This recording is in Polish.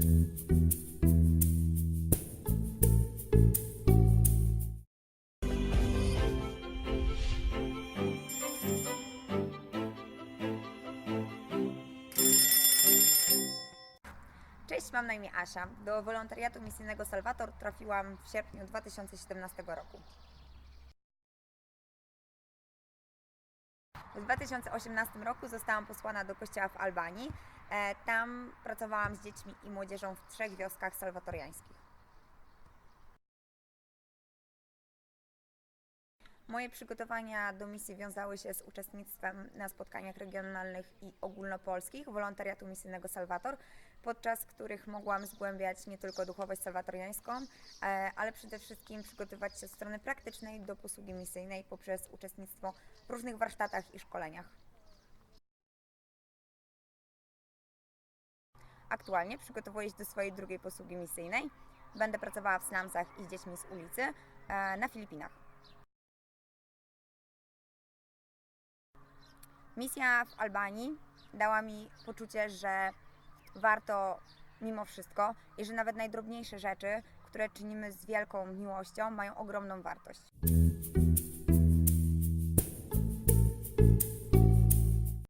Cześć, mam na imię Asia. Do wolontariatu misyjnego Salvator trafiłam w sierpniu 2017 roku. W 2018 roku zostałam posłana do kościoła w Albanii. E, Tam pracowałam z dziećmi i młodzieżą w trzech wioskach salwatoriańskich. Moje przygotowania do misji wiązały się z uczestnictwem na spotkaniach regionalnych i ogólnopolskich wolontariatu misyjnego Salwator, podczas których mogłam zgłębiać nie tylko duchowość salwatoriańską, e, ale przede wszystkim przygotowywać się od strony praktycznej do posługi misyjnej poprzez uczestnictwo w różnych warsztatach i szkoleniach. Aktualnie przygotowuję się do swojej drugiej posługi misyjnej. Będę pracowała w slumsach i z dziećmi z ulicy e, na Filipinach. Misja w Albanii dała mi poczucie, że warto mimo wszystko i że nawet najdrobniejsze rzeczy, które czynimy z wielką miłością, mają ogromną wartość.